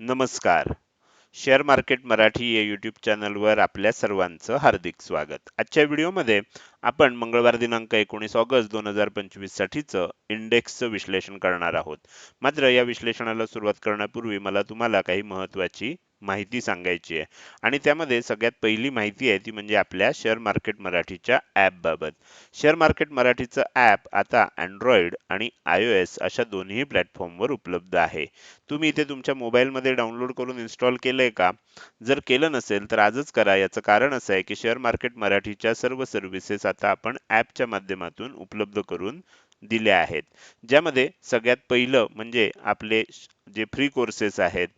नमस्कार. Share market Marathi या YouTube चॅनलवर आपल्या सर्वांचं हार्दिक स्वागत. आजच्या व्हिडिओमध्ये आपण मंगळवार दिनांक एकोणीस ऑगस्ट दोन हजार पंचवीस साठीचं इंडेक्सचं विश्लेषण करणार आहोत. मात्र या विश्लेषणाला सुरुवात करण्यापूर्वी मला तुम्हाला काही महत्त्वाची माहिती सांगायची आहे. आणि त्यामध्ये सगळ्यात पहिली माहिती आहे ती म्हणजे आपल्या शेअर मार्केट मराठीच्या ॲपबाबत शेअर मार्केट मराठीचं ॲप आता अँड्रॉइड आणि आय ओ एस अशा दोन्ही प्लॅटफॉर्मवर उपलब्ध आहे. तुम्ही इथे तुमच्या मोबाईलमध्ये डाउनलोड करून इन्स्टॉल केलं आहे का? जर केलं नसेल तर आजच करा. याचं कारण असं आहे की शेअर मार्केट मराठीच्या सर्व सर्व्हिसेस आता आपण ॲपच्या माध्यमातून उपलब्ध करून दिल्या आहेत. ज्यामध्ये सगळ्यात पहिलं म्हणजे आपले जे फ्री कोर्सेस आहेत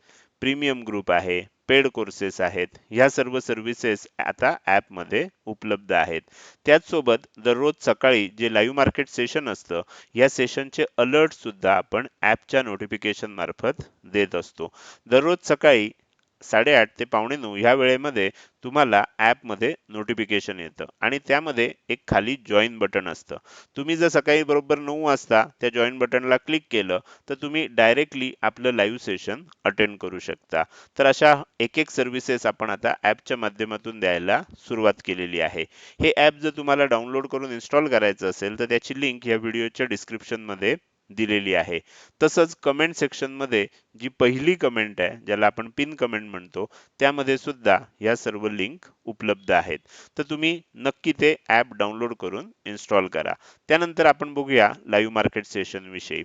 प्रीमियम ग्रुप आहे पेड कोर्सेस आहेत ह्या सर्व सर्व्हिसेस आता ॲपमध्ये उपलब्ध आहेत. त्याचसोबत दररोज सकाळी जे लाईव्ह मार्केट सेशन असतं या सेशनचे अलर्ट सुद्धा आपण ॲपच्या नोटिफिकेशन मार्फत देत असतो. दररोज सकाळी साडेआठ ते पावणे नऊ ह्या वेळेमध्ये तुम्हाला ॲपमध्ये नोटिफिकेशन येतं. आणि त्यामध्ये एक खाली जॉईन बटन असतं. तुम्ही जर सकाळी बरोबर नऊ वाजता त्या जॉईन बटनला क्लिक केलं तर तुम्ही डायरेक्टली आपलं लाईव्ह सेशन अटेंड करू शकता. तर अशा एक एक सर्व्हिसेस आपण आता ॲपच्या माध्यमातून द्यायला सुरुवात केलेली आहे. हे ॲप जर तुम्हाला डाउनलोड करून इन्स्टॉल करायचं असेल तर त्याची लिंक या व्हिडिओच्या डिस्क्रिप्शनमध्ये दिलेली आहे. तसंच कमेंट सेक्शनमध्ये जी पहिली कमेंट आहे ज्याला आपण पिन कमेंट म्हणतो त्यामध्ये सुद्धा या सर्व लिंक उपलब्ध आहेत. तर तुम्ही नक्की ते ॲप डाउनलोड करून इन्स्टॉल करा. त्यानंतर आपण बघूया लाईव्ह मार्केट सेशनविषयी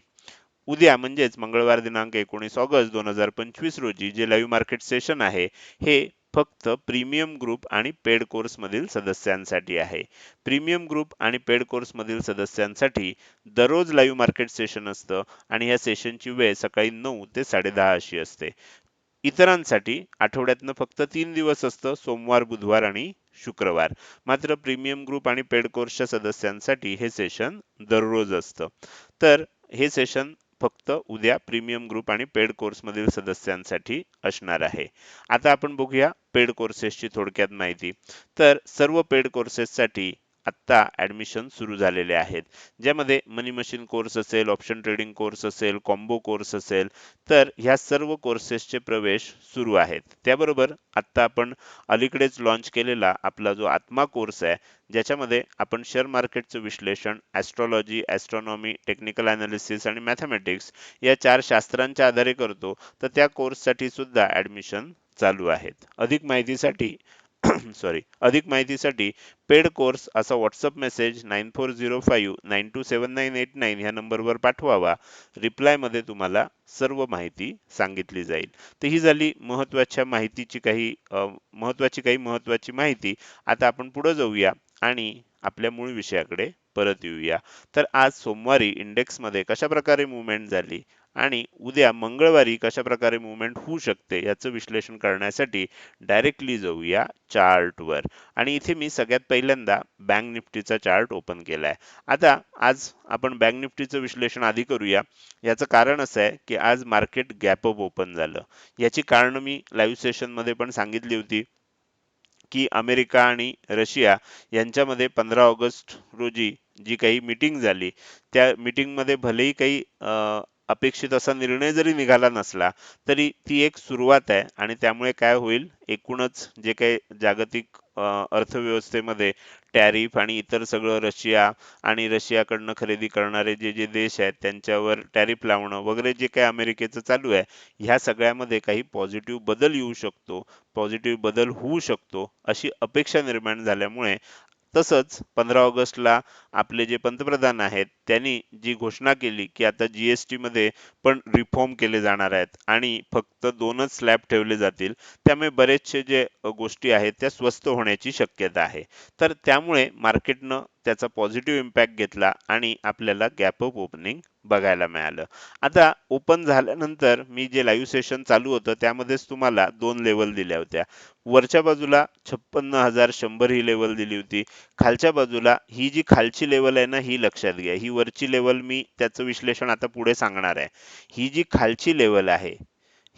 उद्या म्हणजेच मंगळवार दिनांक एकोणीस ऑगस्ट दोन हजार पंचवीस रोजी जे लाईव्ह मार्केट सेशन आहे हे फक्त प्रीमियम ग्रुप आणि पेड कोर्स मधील सदस्यांसाठी आहे. प्रीमियम ग्रुप आणि पेड कोर्स मधील सदस्यांसाठी दररोज लाईव्ह मार्केट सेशन असतं आणि या सेशनची वेळ सकाळी नऊ ते साडेदहा अशी असते. इतरांसाठी आठवड्यातनं फक्त तीन दिवस असतं सोमवार बुधवार आणि शुक्रवार. मात्र प्रीमियम ग्रुप आणि पेड कोर्सच्या सदस्यांसाठी हे सेशन दररोज असतं. तर हे सेशन फक्त उद्या प्रीमियम ग्रुप आणि पेड कोर्समधील सदस्यांसाठी असणार आहे. आता आपण बघूया पेड कोर्सेसची थोडक्यात माहिती. तर सर्व पेड कोर्सेससाठी आत्ता ऍडमिशन सुरू झालेले आहेत. ज्यामध्ये मनी मशीन कोर्स असेल ऑप्शन ट्रेडिंग कोर्स असेल कॉम्बो कोर्स असेल तर ह्या सर्व कोर्सेसचे प्रवेश सुरू आहेत. त्याबरोबर आत्ता आपण अलीकडेच लॉन्च केलेला आपला जो आत्मा कोर्स आहे ज्याच्यामध्ये आपण शेअर मार्केटचं विश्लेषण ॲस्ट्रॉलॉजी ॲस्ट्रॉनॉमी टेक्निकल ॲनालिसिस आणि मॅथमॅटिक्स या चार शास्त्रांच्या आधारे करतो. तर त्या कोर्ससाठी सुद्धा ऍडमिशन चालू आहेत. अधिक माहितीसाठी सॉरी अधिक माहितीसाठी पेड कोर्स असा WhatsApp message nine four zero five nine two seven nine eight nine ह्या नंबरवर पाठवावा. रिप्लायमध्ये तुम्हाला सर्व माहिती सांगितली जाईल. तर ही झाली महत्त्वाच्या माहितीची काही महत्वाची काही महत्त्वाची माहिती. आता आपण पुढे जाऊया आणि आपल्या मूळ विषयाकडे परत येऊया. तर आज सोमवारी इंडेक्समध्ये कशा प्रकारे मुवमेंट झाली? आणि उद्या मंगळवारी कशा प्रकारे मुवमेंट होऊ शकते याचं विश्लेषण करण्यासाठी डायरेक्टली जाऊया चार्टवर आणि इथे मी सगळ्यात पहिल्यांदा बँक निफ्टीचा चार्ट ओपन केलाय. आता आज आपण बँक निफ्टीचं विश्लेषण आधी करूया. याचं कारण असं आहे की आज मार्केट गॅपअप ओपन झालं. याची कारण मी लाईव्ह सेशनमध्ये पण सांगितली होती की अमेरिका आणि रशिया यांच्यामध्ये पंधरा ऑगस्ट रोजी जी काही मीटिंग झाली त्या मीटिंगमध्ये भलेही काही अपेक्षित असा निर्णय जरी निघाला नसला तरी ती एक सुरुवात आहे आणि त्यामुळे काय होईल? एकूणच जे काही जागतिक अर्थव्यवस्थेमध्ये टॅरिफ आणि इतर सगळं रशिया आणि रशियाकडनं खरेदी करणारे जे जे देश आहेत त्यांच्यावर टॅरिफ लावणं वगैरे जे काही अमेरिकेचं चालू आहे ह्या सगळ्यामध्ये काही पॉझिटिव्ह बदल येऊ शकतो पॉझिटिव्ह बदल होऊ शकतो अशी अपेक्षा निर्माण झाल्यामुळे तसंच पंधरा ऑगस्टला आपले जे पंतप्रधान आहेत त्यांनी जी घोषणा केली की आता जीएसटी मध्ये पण रिफॉर्म केले जाणार आहेत आणि फक्त दोनच स्लॅब ठेवले जातील त्यामुळे बरेचसे जे गोष्टी आहेत त्या स्वस्त होण्याची शक्यता आहे. तर त्यामुळे मार्केटनं त्याचा पॉझिटिव्ह इम्पॅक्ट घेतला आणि आपल्याला गॅप अप ओपनिंग बघायला मिळालं. आता ओपन झाल्यानंतर मी जे लाईव्ह सेशन चालू होतं त्यामध्येच तुम्हाला दोन लेवल दिल्या होत्या. वरच्या बाजूला छप्पन्न हजार शंभर ही लेवल दिली होती. खालच्या बाजूला ही जी खालची लेवल आहे ना ही लक्षात घ्या. ही वरची लेवल मी त्याचं विश्लेषण आता पुढे सांगणार आहे. ही जी खालची लेवल आहे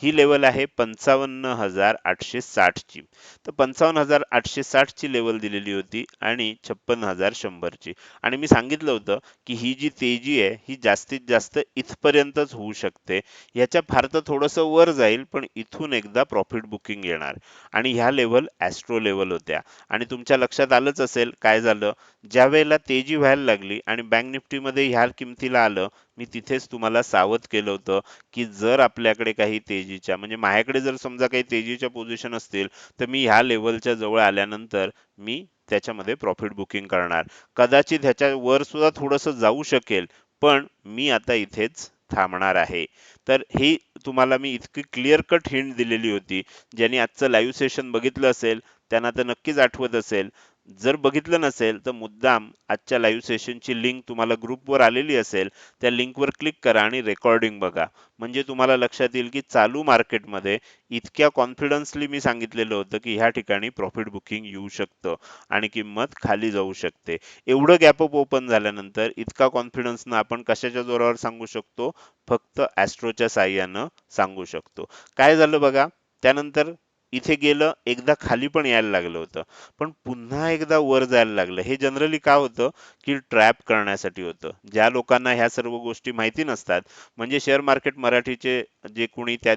ही लेवल आहे पंचावन्न हजार आठशे साठची तर पंचावन्न हजार आठशे साठची लेवल दिलेली होती आणि छप्पन हजार शंभरची. आणि मी सांगितलं होतं की ही जी तेजी आहे ही जास्तीत जास्त इथपर्यंतच होऊ शकते. याच्या फार तर थोडंसं वर जाईल पण इथून एकदा प्रॉफिट बुकिंग येणार. आणि ह्या लेवल ॲस्ट्रो लेवल होत्या. आणि तुमच्या लक्षात आलंच असेल काय झालं? ज्या वेळेला तेजी व्हायला लागली आणि बँक निफ्टीमध्ये ह्या किमतीला आलं मी तिथेच तुम्हाला सावध केलं होतं की जर आपल्याकडे काही तेजीच्या म्हणजे माझ्याकडे जर समजा काही तेजीच्या पोझिशन असतील तर मी ह्या लेवलच्या जवळ आल्यानंतर मी त्याच्यामध्ये प्रॉफिट बुकिंग करणार. कदाचित ह्याच्या वर सुद्धा थोडंसं जाऊ शकेल पण मी आता इथेच थांबणार आहे. तर ही तुम्हाला मी इतकी क्लिअर कट हिंट दिलेली होती ज्यांनी आजचं लाईव्ह सेशन बघितलं असेल त्यांना तर नक्कीच आठवत असेल जर बघितलं नसेल तर मुद्दाम आजच्या लाईव्ह सेशनची लिंक तुम्हाला ग्रुपवर आलेली असेल त्या लिंकवर क्लिक करा आणि रेकॉर्डिंग बघा. म्हणजे तुम्हाला लक्षात येईल की चालू मार्केटमध्ये इतक्या कॉन्फिडन्सली मी सांगितलेलं होतं की ह्या ठिकाणी प्रॉफिट बुकिंग येऊ शकतं आणि किंमत खाली जाऊ शकते. एवढं गॅपअप ओपन झाल्यानंतर इतका कॉन्फिडन्सनं आपण कशाच्या जोरावर सांगू शकतो? फक्त ॲस्ट्रोच्या साह्यानं सांगू शकतो. काय झालं बघा? त्यानंतर इथे गेलं एकदा खाली पण यायला लागलं होतं. पण पुन्हा एकदा वर जायला लागलं. हे जनरली का होतं? की ट्रॅप करण्यासाठी होतं. ज्या लोकांना ह्या सर्व गोष्टी माहिती नसतात म्हणजे शेअर मार्केट मराठीचे जे कोणी त्या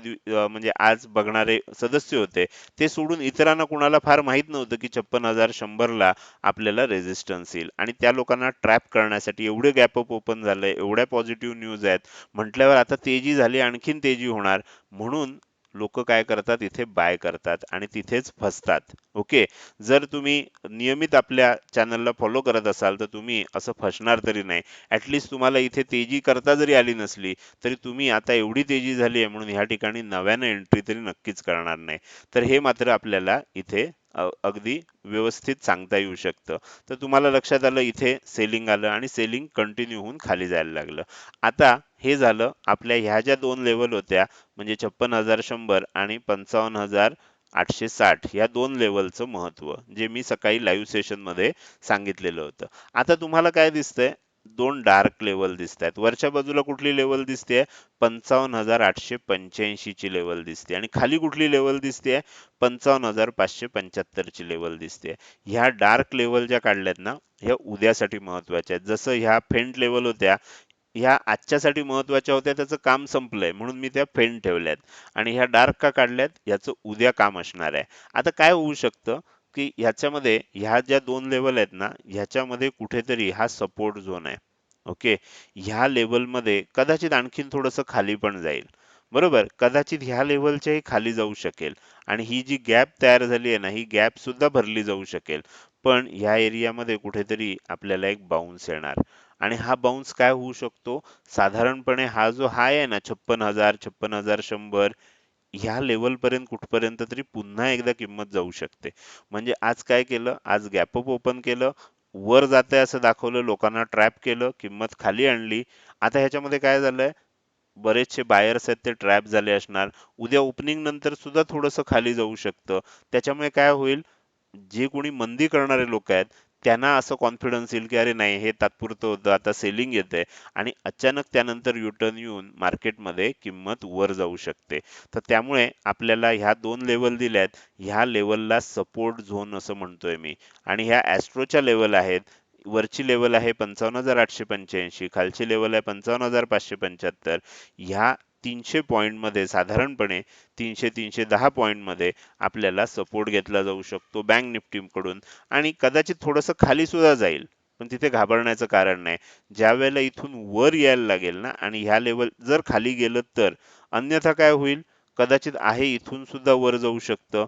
म्हणजे आज बघणारे सदस्य होते ते सोडून इतरांना कुणाला फार माहीत नव्हतं की छप्पन हजार शंभरला आपल्याला रेझिस्टन्स येईल. आणि त्या लोकांना ट्रॅप करण्यासाठी एवढे गॅप अप ओपन झालं एवढ्या पॉझिटिव्ह न्यूज आहेत. म्हटल्यावर आता तेजी झाली आणखीन तेजी होणार. म्हणून लोक काय करतात? इथे बाय करतात आणि तिथेच फसतात. ओके जर तुम्ही नियमित आपल्या चॅनलला फॉलो करत असाल तर तुम्ही असं फसणार तरी नाही. ॲटलिस्ट तुम्हाला इथे तेजी करता जरी आली नसली तरी तुम्ही आता एवढी तेजी झाली आहे म्हणून ह्या ठिकाणी नव्यानं एंट्री तरी नक्कीच करणार नाही. तर हे मात्र आपल्याला इथे अगदी व्यवस्थित सांगता येऊ शकतं. तर तुम्हाला लक्षात आलं इथे सेलिंग आलं आणि सेलिंग कंटिन्यू होऊन खाली जायला लागलं. आता हे झालं आपल्या ह्या ज्या दोन लेवल होत्या म्हणजे छप्पन हजार शंभर आणि पंचावन्न हजार आठशे साठ या दोन लेवलचं महत्त्व जे मी सकाळी लाईव्ह सेशनमध्ये सांगितलेलं होतं. आता तुम्हाला काय दिसतंय? दोन डार्क लेवल दिसत आहेत वरच्या बाजूला कुठली लेवल दिसते पंचावन्न हजार आठशे पंच्याऐंशी ची लेवल दिसते आणि खाली कुठली लेवल दिसते पंचावन्न हजार पाचशे पंच्याहत्तर ची लेवल दिसते ह्या डार्क लेवल ज्या काढल्यात ना ह्या उद्यासाठी महत्त्वाच्या आहेत. जसं ह्या फेंट लेवल होत्या ह्या आजच्यासाठी महत्त्वाच्या होत्या त्याचं काम संपलंय. म्हणून मी त्या फेंट ठेवल्यात. आणि ह्या डार्क का काढल्यात? याचं उद्या काम असणार आहे. आता काय होऊ शकतं? की ह्याच्यामध्ये ह्या ज्या दोन लेवल आहेत ना ह्याच्यामध्ये कुठेतरी हा सपोर्ट झोन आहे. ओके ह्या लेवलमध्ये कदाचित आणखीन थोडंसं खाली पण जाईल. बरोबर? कदाचित ह्या लेवलच्याही खाली जाऊ शकेल. आणि ही जी गॅप तयार झाली आहे ना ही गॅप सुद्धा भरली जाऊ शकेल. पण ह्या एरियामध्ये कुठेतरी आपल्याला एक बाउन्स येणार. आणि हा बाउन्स काय होऊ शकतो? साधारणपणे हा जो हाय आहे ना छप्पन हजार छप्पन हजार शंभर ह्या लेवल पर्यंत कुठपर्यंत तरी पुन्हा एकदा किंमत जाऊ शकते. म्हणजे आज काय केलं? आज गॅपअप ओपन केलं. वर जाते असं दाखवलं. लोकांना ट्रॅप केलं. किंमत खाली आणली. आता ह्याच्यामध्ये काय झालंय? बरेचसे बायर्स आहेत ते ट्रॅप झाले असणार. उद्या ओपनिंग नंतर सुद्धा थोडस खाली जाऊ शकतं. त्याच्यामुळे काय होईल? जे कोणी मंदी करणारे लोक आहेत त्यांना असं कॉन्फिडन्स येईल की अरे नाही हे तात्पुरतं होतं आता सेलिंग येते आणि अचानक त्यानंतर युटर्न येऊन मार्केटमध्ये किंमत वर जाऊ शकते. तर त्यामुळे आपल्याला ह्या दोन लेवल दिल्यात ह्या लेवलला सपोर्ट झोन असं म्हणतोय मी. आणि ह्या ॲस्ट्रोच्या लेवल आहेत वरची लेवल आहे पंचावन्न हजार आठशे पंच्याऐंशी खालची लेवल आहे पंचावन्न हजार पाचशे पंच्याहत्तर. ह्या तीनशे पॉईंटमध्ये साधारणपणे तीनशे तीनशे दहा पॉईंटमध्ये आपल्याला सपोर्ट घेतला जाऊ शकतो बँक निफ्टी कडून. आणि कदाचित थोडस खाली सुद्धा जाईल पण तिथे घाबरण्याचं कारण नाही. ज्या वेळेला इथून वर यायला लागेल ना आणि ह्या लेवल जर खाली गेलं तर अन्यथा काय होईल? कदाचित आहे इथून सुद्धा वर जाऊ शकतं.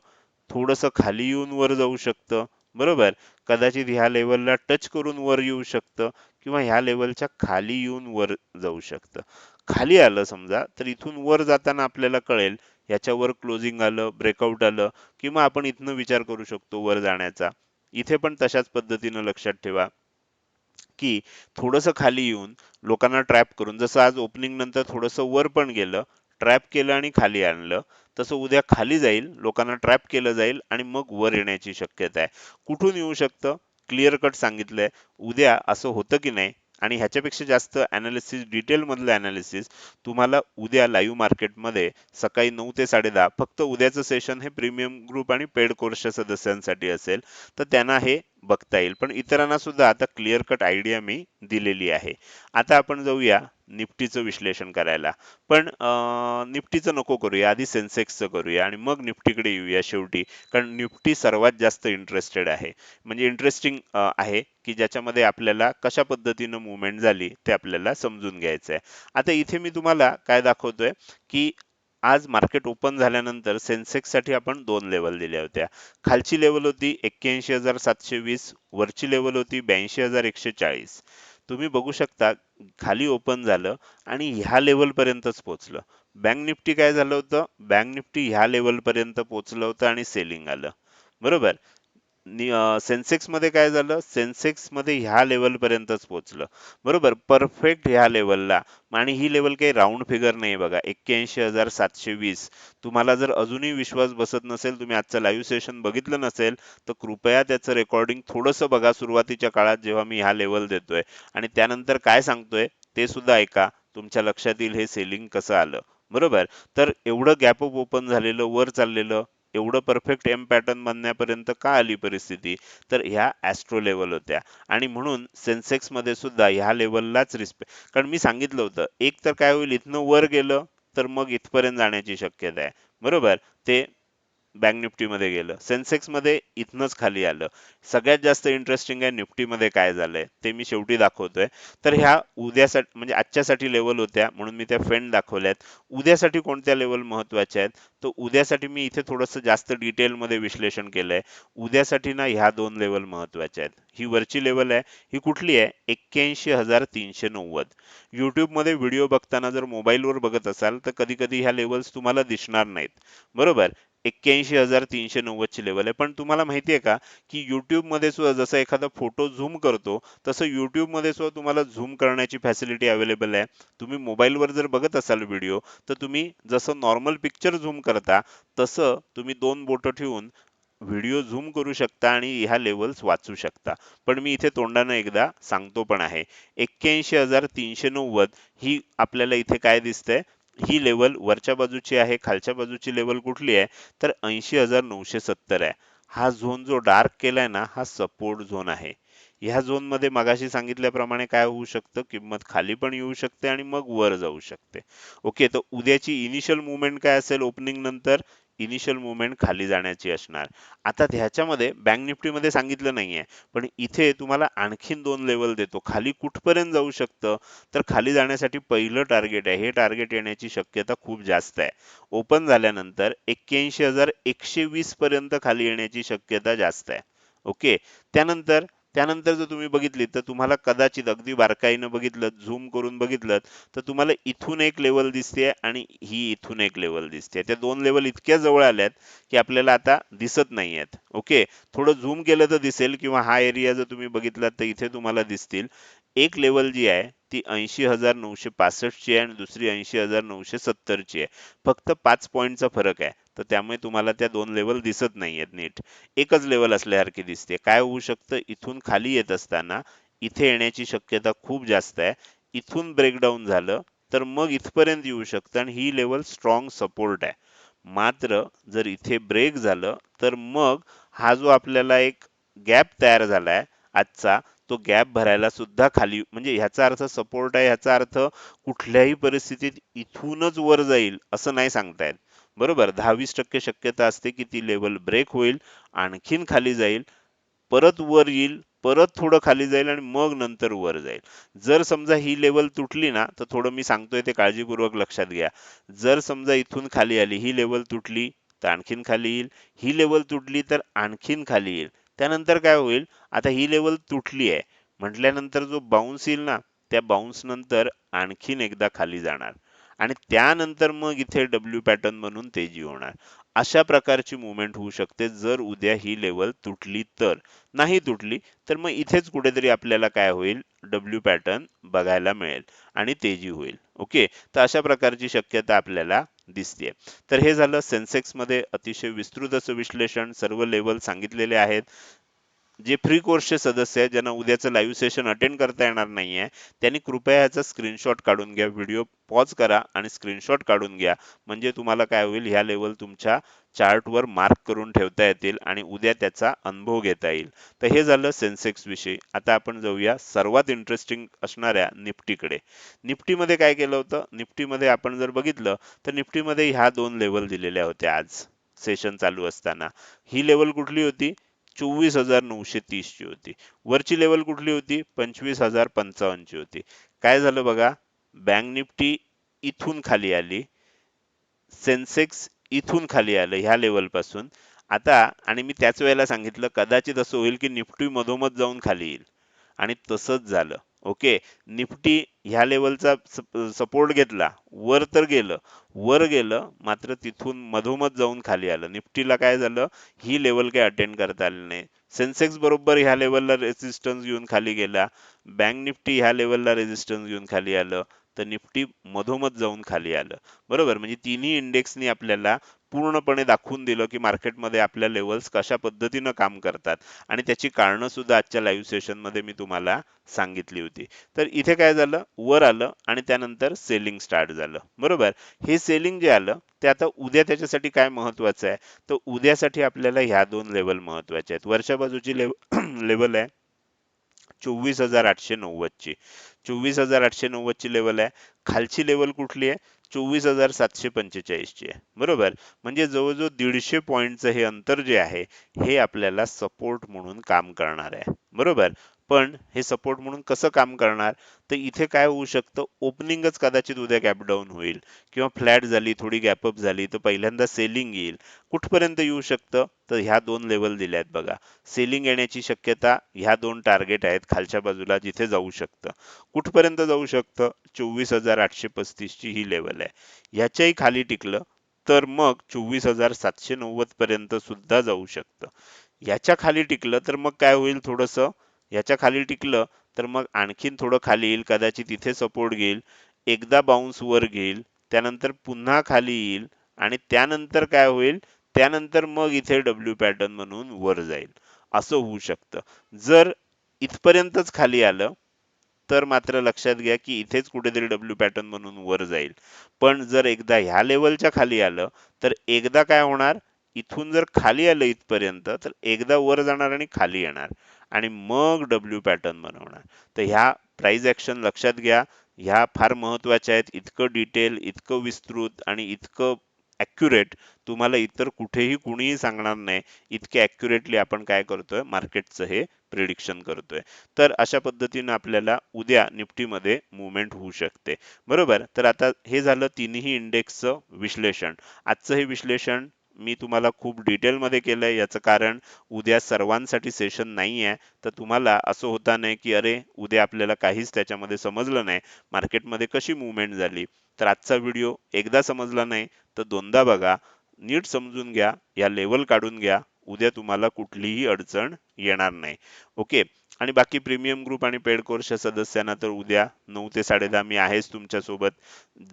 थोडस खाली येऊन वर जाऊ शकतं. बरोबर? कदाचित ह्या लेवलला टच करून वर येऊ शकतं किंवा ह्या लेवलच्या खाली येऊन वर जाऊ शकतं. खाली आलं समजा तर इथून वर जाताना आपल्याला कळेल याच्यावर क्लोजिंग आलं ब्रेकआउट आलं किंवा आपण इथनं विचार करू शकतो वर जाण्याचा. इथे पण तशाच पद्धतीनं लक्षात ठेवा की थोडस खाली येऊन लोकांना ट्रॅप करून जसं आज ओपनिंग नंतर थोडस वर पण गेलं ट्रॅप केलं आणि खाली आणलं तसं उद्या खाली जाईल लोकांना ट्रॅप केलं जाईल आणि मग वर येण्याची शक्यता आहे. कुठून येऊ शकतं? क्लिअर कट सांगितलंय. उद्या असं होतं की नाही? आणि ह्याच्यापेक्षा जास्त अनालिसिस डिटेल मधलं अनालिसिस तुम्हाला उद्या लाईव्ह मार्केटमध्ये सकाळी नऊ ते साडेदहा फक्त उद्याचं सेशन हे प्रीमियम ग्रुप आणि पेड कोर्सच्या सदस्यांसाठी असेल तर त्यांना हे बघता येईल. पण इतरांना सुद्धा आता क्लिअर कट आयडिया मी दिलेली आहे. आता आपण जाऊया निफ्टीचं विश्लेषण करायला. पण निफ्टीचं नको करूया आधी सेन्सेक्सचं करूया आणि मग निफ्टीकडे येऊया शेवटी. कारण निफ्टी सर्वात जास्त इंटरेस्टेड आहे. म्हणजे इंटरेस्टिंग आहे की ज्याच्यामध्ये आपल्याला कशा पद्धतीनं मुवमेंट झाली ते आपल्याला समजून घ्यायचं आहे. आता इथे मी तुम्हाला काय दाखवतोय की आज मार्केट ओपन झाल्यानंतर सेन्सेक्ससाठी आपण दोन लेवल दिल्या होत्या. खालची लेवल होती एक्क्याऐंशी हजार सातशे वीस वरची लेवल होती ब्याऐंशी हजार एकशे चाळीस. तुम्ही बघू शकता खाली ओपन झालं आणि ह्या लेवल पर्यंतच बँक निफ्टी काय झालं होतं? बँक निफ्टी ह्या लेवल पर्यंत होतं आणि सेलिंग आलं. बरोबर? सेन्सेक्समध्ये काय झालं? सेन्सेक्समध्ये ह्या लेवल पर्यंतच पोहोचलं. बरोबर? परफेक्ट ह्या लेवलला आणि ही लेवल काही राऊंड फिगर नाही बघा. एक्क्याऐंशी हजार सातशे वीस. तुम्हाला जर अजूनही विश्वास बसत नसेल तुम्ही आजचं लाईव्ह सेशन बघितलं नसेल तर कृपया त्याचं रेकॉर्डिंग थोडंसं बघा सुरुवातीच्या काळात जेव्हा मी ह्या लेवल देतोय. आणि त्यानंतर काय सांगतोय? ते सुद्धा ऐका. तुमच्या लक्षात येईल हे सेलिंग कसं आलं. बरोबर? तर एवढं गॅप अप ओपन झालेलं वर चाललेलं एवढं परफेक्ट एम पॅटर्न बनण्यापर्यंत का आली परिस्थिती? तर ह्या ॲस्ट्रो लेवल होत्या. आणि म्हणून सेन्सेक्समध्ये सुद्धा ह्या लेवललाच रिस्पेक्ट कारण मी सांगितलं होतं एक तर काय होईल इथनं वर गेलं तर मग इथपर्यंत जाण्याची शक्यता आहे. बरोबर? ते बँक निफ्टीमध्ये गेलं. सेन्सेक्समध्ये खाली आलं. सगळ्यात जास्त इंटरेस्टिंग आहे निफ्टीमध्ये काय झालंय ते मी शेवटी दाखवतोय. तर ह्या उद्यासाठी म्हणजे आजच्यासाठी लेवल होत्या म्हणून मी त्या फेंड दाखवल्यात. उद्यासाठी कोणत्या लेवल महत्त्वाच्या आहेत? तर उद्यासाठी मी इथे थोडंसं जास्त डिटेलमध्ये विश्लेषण केलंय. उद्यासाठी ना ह्या दोन लेवल महत्त्वाच्या आहेत. ही वरची लेवल आहे ही कुठली आहे? एक्क्याऐंशी हजार तीनशे नव्वद. युट्यूबमध्ये व्हिडिओ बघताना जर मोबाईलवर बघत असाल तर कधी कधी ह्या लेवल्स तुम्हाला दिसणार नाहीत. बरोबर? एक्क्याऐंशी हजार तीनशे नव्वदची लेवल आहे. पण तुम्हाला माहिती आहे का की यूट्यूबमध्ये सुद्धा जसं एखादा फोटो झूम करतो तसं यूट्यूबमध्ये सुद्धा तुम्हाला झूम करण्याची फॅसिलिटी अवेलेबल आहे. तुम्ही मोबाईलवर जर बघत असाल व्हिडिओ तर तुम्ही जसं नॉर्मल पिक्चर झूम करता तसं तुम्ही दोन बोटं ठेवून व्हिडिओ झूम करू शकता आणि ह्या लेवल्स वाचू शकता. पण मी इथे तोंडानं एकदा सांगतो पण आहे. एक्क्याऐंशी हजार तीनशे नव्वद ही आपल्याला इथे काय दिसतंय? ही लेवल वरच्या बाजूची आहे खालच्या बाजूची लेवल कुठली आहे? तर ऐंशी हजार नऊशे सत्तर आहे. हा झोन जो डार्क केलाय ना हा सपोर्ट झोन आहे. ह्या झोनमध्ये मगाशी सांगितल्याप्रमाणे काय होऊ शकतं? किंमत खाली पण येऊ शकते आणि मग वर जाऊ शकते. ओके तर उद्याची इनिशियल मुवमेंट काय असेल ओपनिंग नंतर? इनिशियल मुवमेंट खाली जाण्याची असणार. आता ह्याच्यामध्ये बँक निफ्टीमध्ये सांगितलं नाहीये पण इथे तुम्हाला आणखीन दोन लेवल देतो. खाली कुठपर्यंत जाऊ शकतं? तर खाली जाण्यासाठी पहिलं टार्गेट आहे. हे टार्गेट येण्याची शक्यता खूप जास्त आहे. ओपन झाल्यानंतर एक्क्याऐंशी हजार एकशे वीस पर्यंत खाली येण्याची शक्यता जास्त आहे. ओके त्यानंतर त्यानंतर जर तुम्ही बघितली तर तुम्हाला कदाचित अगदी बारकाईनं बघितलं झूम करून बघितलं तर तुम्हाला इथून एक लेवल दिसते आणि ही इथून एक लेवल दिसते त्या दोन लेवल इतक्या जवळ आल्यात की आपल्याला आता दिसत नाही आहेत ओके थोडं झूम केलं तर दिसेल किंवा हा एरिया जर तुम्ही बघितलात तर इथे तुम्हाला दिसतील. एक लेवल जी आहे ती ऐंशी हजार नऊशे पासष्टची आहे आणि दुसरी ऐंशी हजार नऊशे सत्तरची आहे. फक्त पाच पॉईंटचा फरक आहे. तर त्यामुळे तुम्हाला त्या दोन लेवल दिसत नाहीयेत नीट. एकच लेवल असल्यासारखी दिसते. काय होऊ शकतं? इथून खाली येत असताना इथे येण्याची शक्यता खूप जास्त आहे. इथून ब्रेकडाऊन झालं तर मग इथपर्यंत येऊ शकतं आणि ही लेवल स्ट्रॉंग सपोर्ट आहे. मात्र जर इथे ब्रेक झालं तर मग हा जो आपल्याला एक गॅप तयार झालाय आजचा तो गॅप भरायला सुद्धा खाली म्हणजे ह्याचा अर्थ सपोर्ट आहे ह्याचा अर्थ कुठल्याही परिस्थितीत इथूनच वर जाईल असं नाही सांगता येत. बरोबर? दहावीस टक्के शक्यता असते की ती लेवल ब्रेक होईल आणखीन खाली जाईल परत वर येईल परत थोडं खाली जाईल आणि मग नंतर वर जाईल. जर समजा ही लेवल तुटली ना तर थोडं मी सांगतोय ते काळजीपूर्वक लक्षात घ्या. जर समजा इथून खाली आली ही लेवल तुटली तर आणखीन खाली येईल ही लेवल तुटली तर आणखीन खाली येईल. त्यानंतर काय होईल? आता ही लेवल तुटली आहे. म्हटल्यानंतर जो बाउन्स येईल ना त्या बाउन्स नंतर आणखीन एकदा खाली जाणार. आणि त्यानंतर मग इथे डब्ल्यू पॅटर्न म्हणून तेजी होणार. अशा प्रकारची मुवमेंट होऊ शकते. जर उद्या ही लेवल तुटली तर. नाही तुटली तर मग इथेच कुठेतरी आपल्याला काय होईल? डब्ल्यू पॅटर्न बघायला मिळेल आणि तेजी होईल. ओके तर अशा प्रकारची शक्यता आपल्याला दिसते तर हे झालं सेन्सेक्समध्ये अतिशय विस्तृत असं विश्लेषण. सर्व लेवल सांगितलेले आहेत. जे फ्री कोर्सचे सदस्य आहेत ज्यांना उद्याचं लाईव्ह सेशन अटेंड करता येणार नाहीये त्यांनी कृपया याचा स्क्रीनशॉट काढून घ्या व्हिडिओ पॉज करा आणि स्क्रीनशॉट काढून घ्या. म्हणजे तुम्हाला काय होईल ह्या लेवल तुमच्या चार्टवर मार्क करून ठेवता येतील आणि उद्या त्याचा अनुभव घेता येईल. तर हे झालं सेन्सेक्स विषयी. आता आपण जाऊया सर्वात इंटरेस्टिंग असणाऱ्या निफ्टीकडे निफ्टीमध्ये काय केलं होतं? निफ्टीमध्ये आपण जर बघितलं तर निफ्टीमध्ये ह्या दोन लेवल दिलेल्या होत्या आज. सेशन चालू असताना. ही लेवल कुठली होती? चोवीस हजार नऊशे तीस ची होती. वरची लेवल कुठली होती? पंचवीस हजार पंचावन्नची होती. काय झालं बघा? बँक निफ्टी इथून खाली आली. सेन्सेक्स इथून खाली आलं ह्या लेवलपासून. आता आणि मी त्याच वेळेला सांगितलं कदाचित असं होईल की निफ्टी मधोमध जाऊन खाली येईल. आणि तसंच झालं. ओके? निफ्टी ह्या लेवलचा सपोर्ट घेतला. वर तर गेलं. वर गेलं मात्र तिथून मधोमध जाऊन खाली आलं. निफ्टीला काय झालं? ही लेवल काही अटेंड करता आली नाही. सेन्सेक्स बरोबर ह्या लेवलला रेजिस्टन्स घेऊन खाली गेला. बँक निफ्टी ह्या लेवलला रेजिस्टन्स घेऊन खाली आलं. तर निफ्टी मधोमध जाऊन खाली आलं. बरोबर? म्हणजे तिन्ही इंडेक्सनी आपल्याला पूर्णपणे दाखवून दिलं की मार्केटमध्ये आपल्या लेवल्स कशा पद्धतीनं काम करतात. आणि त्याची कारणं सुद्धा आजच्या लाईव्ह सेशनमध्ये मी तुम्हाला सांगितली होती. तर इथे काय झालं? वर आलं आणि त्यानंतर सेलिंग स्टार्ट झालं. बरोबर? हे सेलिंग जे आलं ते आता उद्या त्याच्यासाठी काय महत्वाचं आहे? तर उद्यासाठी आपल्याला ह्या दोन लेवल महत्त्वाचे आहेत. वरच्या बाजूची लेव लेवल आहे चोवीस हजार आठशे नव्वद ची चोवीस हजार आठशे नव्वद ची लेवल आहे. खालची लेवल कुठली आहे? चोवीस हजार सातशे पंचेचाळीस ची आहे. बरोबर? म्हणजे जवळजवळ दीडशे पॉईंटचं हे अंतर जे आहे हे आपल्याला सपोर्ट म्हणून काम करणार आहे. बरोबर? पण हे सपोर्ट म्हणून कसं काम करणार? तर इथे काय होऊ शकतं? ओपनिंगच कदाचित उद्या गॅप डाऊन होईल. किंवा फ्लॅट झाली थोडी गॅपअप झाली तर पहिल्यांदा सेलिंग येईल. कुठपर्यंत येऊ शकतं? तर ह्या दोन लेवल दिल्या आहेत बघा. सेलिंग येण्याची शक्यता ह्या दोन टार्गेट आहेत खालच्या बाजूला जिथे जाऊ शकतं. कुठपर्यंत जाऊ शकतं? चोवीस हजार आठशे पस्तीस ची ही लेवल आहे. ह्याच्याही खाली टिकलं तर मग चोवीस हजार सातशे नव्वद पर्यंत सुद्धा जाऊ शकतं. याच्या खाली टिकलं तर मग काय होईल थोडस? याच्या खाली टिकलं तर मग आणखीन थोडं खाली येईल कदाचित इथे सपोर्ट घेईल एकदा बाउन्स वर घेईल त्यानंतर पुन्हा खाली येईल आणि त्यानंतर काय होईल? त्यानंतर मग इथे डब्ल्यू पॅटर्न म्हणून वर जाईल. असं होऊ शकतं. जर इथपर्यंतच खाली आलं तर मात्र लक्षात घ्या की इथेच कुठेतरी डब्ल्यू पॅटर्न म्हणून वर जाईल. पण जर एकदा ह्या लेवलच्या खाली आलं तर एकदा काय होणार? इथून जर खाली आलं इथपर्यंत तर एकदा वर जाणार आणि खाली येणार. आणि मग डब्ल्यू पॅटर्न बनवणार. तर ह्या प्राईज ॲक्शन लक्षात घ्या. ह्या फार महत्त्वाच्या आहेत. इतकं डिटेल इतकं विस्तृत आणि इतकं ॲक्युरेट तुम्हाला इतर कुठेही कुणीही सांगणार नाही. इतके ॲक्युरेटली आपण काय करतोय? मार्केटचं हे प्रिडिक्शन करतोय. तर अशा पद्धतीनं आपल्याला उद्या निफ्टीमध्ये मुवमेंट होऊ शकते. बरोबर? तर आता हे झालं तिन्ही इंडेक्सचं विश्लेषण. आजचं हे विश्लेषण मी तुम्हाला खूप डिटेलमध्ये केलंय. याचं कारण उद्या सर्वांसाठी सेशन नाही आहे तर तुम्हाला असं होता नाही की अरे उद्या आपल्याला काहीच त्याच्यामध्ये समजलं नाही. मार्केटमध्ये कशी मुवमेंट झाली? तर आजचा व्हिडिओ एकदा समजला नाही तर दोनदा बघा. नीट समजून घ्या या लेवल काढून घ्या. उद्या तुम्हाला कुठलीही अडचण येणार नाही. ओके आणि बाकी प्रीमियम ग्रुप आणि पेड कोर्सच्या सदस्यांना तर उद्या नऊ ते साडेदहा मी आहेच तुमच्यासोबत.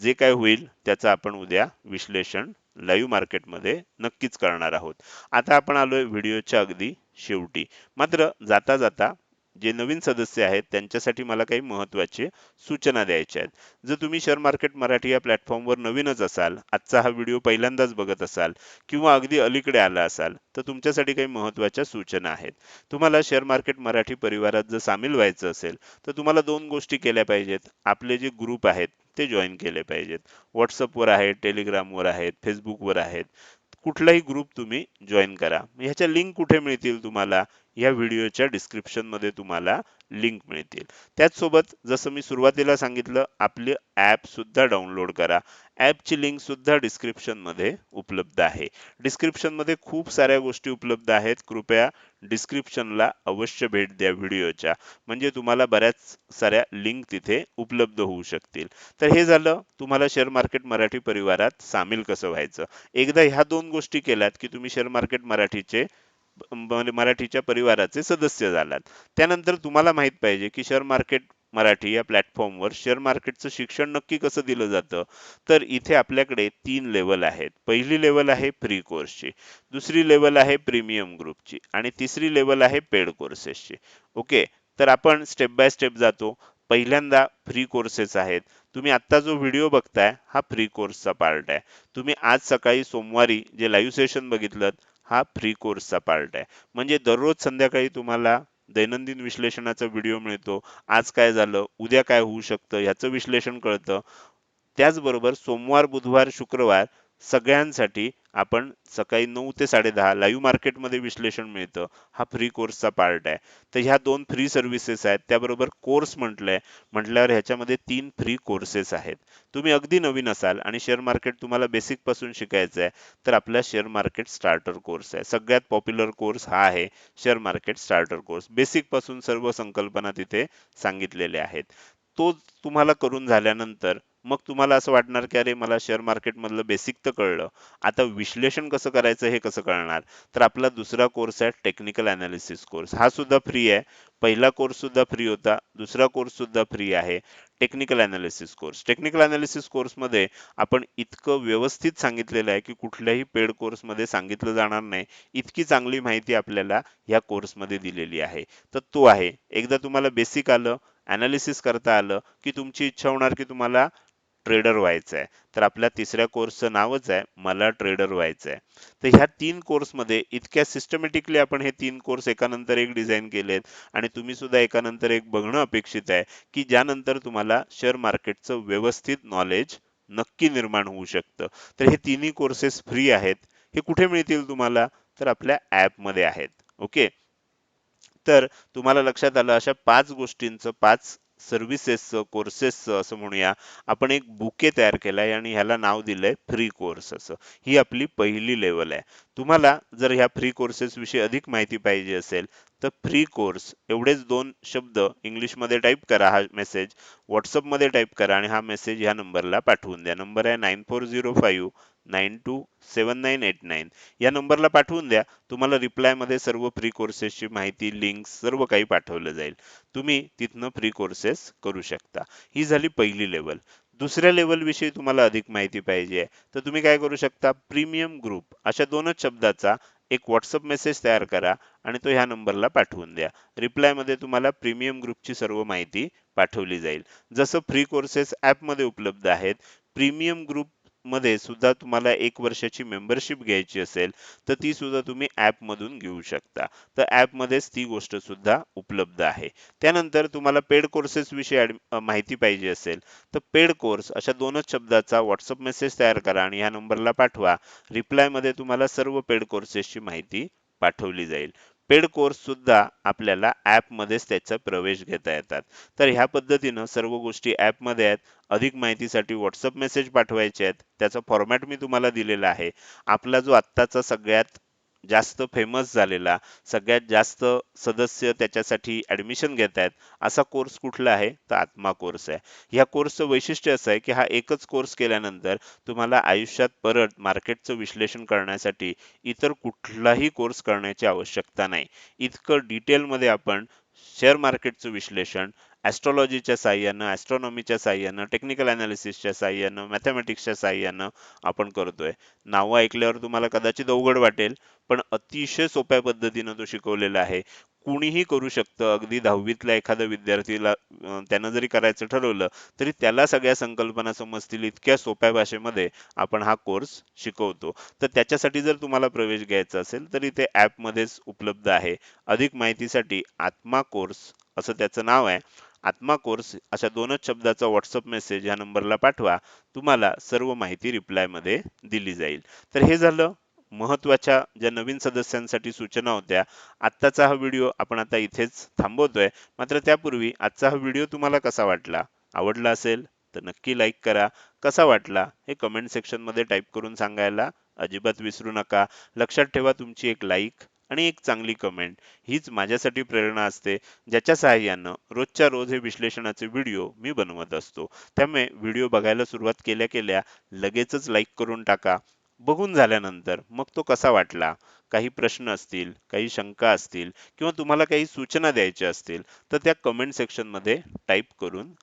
जे काय होईल त्याचं आपण उद्या विश्लेषण लाईव्ह मार्केटमध्ये नक्कीच करणार आहोत. आता आपण आलोय व्हिडिओच्या अगदी शेवटी. मात्र जाता जाता जे नवीन सदस्य आहेत त्यांच्यासाठी मला काही महत्त्वाचे सूचना द्यायच्या आहेत. जर तुम्ही शेअर मार्केट मराठी या प्लॅटफॉर्मवर नवीनच असाल आजचा हा व्हिडिओ पहिल्यांदाच बघत असाल किंवा अगदी अलीकडे आला असाल तर तुमच्यासाठी काही महत्त्वाच्या सूचना आहेत. तुम्हाला शेअर मार्केट मराठी परिवारात जर सामील व्हायचं असेल तर तुम्हाला दोन गोष्टी केल्या पाहिजेत. आपले जे ग्रुप आहेत ते जॉईन केले पाहिजेत. व्हॉट्सअपवर आहेत टेलिग्रामवर आहेत फेसबुकवर आहेत. कुठलाही ग्रुप तुम्ही जॉईन करा. ह्याच्या लिंक कुठे मिळतील तुम्हाला? या व्हिडिओच्या डिस्क्रिप्शनमध्ये तुम्हाला लिंक मिळतील. त्याचसोबत जसं मी सुरुवातीला सांगितलं आपले ॲपसुद्धा डाउनलोड करा. ॲपची लिंक सुद्धा डिस्क्रिप्शनमध्ये उपलब्ध आहे. डिस्क्रिप्शनमध्ये खूप साऱ्या गोष्टी उपलब्ध आहेत. कृपया डिस्क्रिप्शनला अवश्य भेट द्या व्हिडिओच्या. म्हणजे तुम्हाला बऱ्याच साऱ्या लिंक तिथे उपलब्ध होऊ शकतील. तर हे झालं. तुम्हाला शेअर मार्केट मराठी परिवारात सामील कसं व्हायचं? एकदा ह्या दोन गोष्टी केल्यात की तुम्ही शेअर मार्केट मराठीचे म्हणजे मराठीच्या परिवाराचे सदस्य झालात. त्यानंतर तुम्हाला माहीत पाहिजे की शेअर मार्केट मराठी या प्लॅटफॉर्मवर शेअर मार्केटचं शिक्षण नक्की कसं दिलं जातं? तर इथे आपल्याकडे तीन लेवल आहेत. पहिली लेवल आहे फ्री कोर्सची दुसरी लेवल आहे प्रीमियम ग्रुपची आणि तिसरी लेवल आहे पेड कोर्सेसची ओके? तर आपण स्टेप बाय स्टेप जातो. पहिल्यांदा फ्री कोर्सेस आहेत. तुम्ही आत्ता जो व्हिडिओ बघताय हा फ्री कोर्सचा पार्ट आहे. तुम्ही आज सकाळी सोमवारी जे लाईव्ह सेशन बघितलं हा फ्री कोर्सचा पार्ट आहे. म्हणजे दररोज संध्याकाळी तुम्हाला दैनंदिन विश्लेषणाचा व्हिडिओ मिळतो. आज काय झालं? उद्या काय होऊ शकतं? ह्याचं विश्लेषण कळतं. त्याचबरोबर सोमवार बुधवार शुक्रवार सगळ्यांसाठी आपण सकाळी नऊ ते साडेदहा लाईव्ह मार्केटमध्ये विश्लेषण मिळतं. हा फ्री कोर्सचा पार्ट आहे. तर ह्या दोन फ्री सर्व्हिसेस आहेत. त्याबरोबर कोर्स म्हटलंय. म्हटल्यावर ह्याच्यामध्ये तीन फ्री कोर्सेस आहेत. तुम्ही अगदी नवीन असाल आणि शेअर मार्केट तुम्हाला बेसिकपासून शिकायचं आहे तर आपला शेअर मार्केट स्टार्टर कोर्स आहे. सगळ्यात पॉप्युलर कोर्स हा आहे शेअर मार्केट स्टार्टर कोर्स बेसिकपासून सर्व संकल्पना तिथे सांगितलेल्या आहेत. तो तुम्हाला करून झाल्यानंतर मग तुम्हाला असं वाटणार की अरे मला शेअर मार्केटमधलं बेसिक तर कळलं. आता विश्लेषण कसं करायचं हे कसं कळणार? तर आपला दुसरा कोर्स आहे टेक्निकल अनालिसिस कोर्स हा सुद्धा फ्री आहे. पहिला कोर्स सुद्धा फ्री होता. दुसरा कोर्स सुद्धा फ्री आहे. Technical analysis course technical analysis कोर्समध्ये आपण इतकं व्यवस्थित सांगितलेलं आहे की कुठल्याही पेड कोर्समध्ये सांगितलं जाणार नाही. इतकी चांगली माहिती आपल्याला या कोर्समध्ये दिलेली आहे. तर तो आहे. एकदा तुम्हाला बेसिक आलं ॲनालिसिस करता आलं की तुमची इच्छा होणार की तुम्हाला ट्रेडर व्हायचं आहे तर आपल्या तिसऱ्या कोर्सचं नावच आहे मला ट्रेडर व्हायचं आहे तर ह्या तीन कोर्समध्ये इतक्या सिस्टमॅटिकली आपण हे तीन कोर्स एकानंतर एक डिझाईन केलेत आणि तुम्ही सुद्धा एकानंतर एक बघणं अपेक्षित आहे की ज्यानंतर तुम्हाला शेअर मार्केटचं व्यवस्थित नॉलेज नक्की निर्माण होऊ शकतं. तर हे तिन्ही कोर्सेस फ्री आहेत. हे कुठे मिळतील तुम्हाला? तर आपल्या ॲपमध्ये आहेत. ओके तर तुम्हाला लक्षात आलं अशा पाच गोष्टींचं पाच सर्व्हिसेसचं कोर्सेसचं असं म्हणूया. आपण एक बुके तयार केलाय आणि ह्याला नाव दिलंय फ्री कोर्स असं. ही आपली पहिली लेवल आहे. तुम्हाला जर ह्या फ्री कोर्सेस विषयी अधिक माहिती पाहिजे असेल तर फ्री कोर्स एवढेच दोन शब्द इंग्लिशमध्ये टाईप करा हा मेसेज व्हॉट्सअपमध्ये टाईप करा आणि हा मेसेज ह्या नंबरला पाठवून द्या. नंबर आहे nine four zero five nine two seven nine eight nine. या नंबरला पाठवून द्या. तुम्हाला रिप्लायमध्ये सर्व फ्री कोर्सेसची माहिती लिंक सर्व काही पाठवलं जाईल. तुम्ही तिथनं फ्री कोर्सेस करू शकता. ही झाली पहिली लेवल दुसऱ्या लेवलविषयी तुम्हाला अधिक माहिती पाहिजे तर तुम्ही काय करू शकता? प्रीमियम ग्रुप अशा दोनच शब्दाचा एक व्हॉट्सअप मेसेज तयार करा आणि तो ह्या नंबरला पाठवून द्या. रिप्लायमध्ये तुम्हाला प्रीमियम ग्रुपची सर्व माहिती पाठवली जाईल. जसं फ्री कोर्सेस ॲपमध्ये उपलब्ध आहेत प्रीमियम ग्रुप मध्ये सुद्धा तुम्हाला एक वर्षाची मेंबरशिप घ्यायची असेल तर ती सुद्धा तुम्ही ॲपमधून घेऊ शकता. तर ॲपमध्येच ती गोष्ट सुद्धा उपलब्ध आहे. त्यानंतर तुम्हाला पेड कोर्सेस विषयी माहिती पाहिजे असेल तर पेड कोर्स अशा दोनच शब्दाचा व्हॉट्सअप मेसेज तयार करा आणि ह्या नंबरला पाठवा. रिप्लायमध्ये तुम्हाला सर्व पेड कोर्सेसची माहिती पाठवली जाईल. पेड कोर्स सुद्धा आपल्याला मध्येच त्याचा प्रवेश घेता येतात. तर ह्या पद्धतीनं सर्व गोष्टी मध्ये आहेत. अधिक माहितीसाठी व्हॉट्सअप मेसेज पाठवायचे आहेत. त्याचा फॉर्मॅट मी तुम्हाला दिलेला आहे. आपला जो आत्ताचा सगळ्यात जास्त फेमस झालेला सगळ्यात जास्त सदस्य त्याच्यासाठी ऍडमिशन घेत आहेत असा कोर्स कुठला आहे? तर आत्मा कोर्स आहे. ह्या कोर्सचं वैशिष्ट्य असं आहे की हा एकच कोर्स केल्यानंतर तुम्हाला आयुष्यात परत मार्केटचं विश्लेषण करण्यासाठी इतर कुठलाही कोर्स करण्याची आवश्यकता नाही. इतकं डिटेलमध्ये आपण शेअर मार्केटचं विश्लेषण ॲस्ट्रॉलॉजीच्या साह्यानं ॲस्ट्रॉनॉमीच्या साह्यानं टेक्निकल ॲनालिसिसच्या साह्यानं मॅथमॅटिक्सच्या साह्यानं आपण करतोय. नावं ऐकल्यावर तुम्हाला कदाचित अवघड वाटेल पण अतिशय सोप्या पद्धतीनं तो शिकवलेला आहे. कुणीही करू शकतं. अगदी दहावीतल्या एखाद्या विद्यार्थीला त्यानं जरी करायचं ठरवलं तरी त्याला सगळ्या संकल्पना समजतील इतक्या सोप्या भाषेमध्ये आपण हा कोर्स शिकवतो. तर त्याच्यासाठी जर तुम्हाला प्रवेश घ्यायचा असेल तर इथे मध्येच उपलब्ध आहे. अधिक माहितीसाठी आत्मा कोर्स असं त्याचं नाव आहे. आत्मा कोर्स अशा दोनच शब्दाचा व्हॉट्सअप मेसेज या नंबरला पाठवा. तुम्हाला सर्व माहिती रिप्लायमध्ये दिली जाईल. तर हे झालं महत्त्वाच्या ज्या नवीन सदस्यांसाठी सूचना होत्या. आत्ताचा हा व्हिडिओ आपण आता इथेच थांबवतोय. मात्र त्यापूर्वी आजचा हा व्हिडिओ तुम्हाला कसा वाटला? आवडला असेल तर नक्की लाईक करा. कसा वाटला हे कमेंट सेक्शनमध्ये टाईप करून सांगायला अजिबात विसरू नका. लक्षात ठेवा तुमची एक लाईक आणि एक चांगली कमेंट हीच माझ्यासाठी प्रेरणा असते ज्याच्या सहाय्यानं रोजच्या रोज हे विश्लेषणाचे व्हिडिओ मी बनवत असतो. त्यामुळे व्हिडिओ बघायला सुरुवात केल्या केल्या लगेचच लाईक करून टाका. बघून झाल्यानंतर मग तो कसा वाटला? काही प्रश्न असतील काही शंका असतील किंवा तुम्हाला काही सूचना द्यायच्या असतील तर त्या कमेंट सेक्शनमध्ये टाईप करून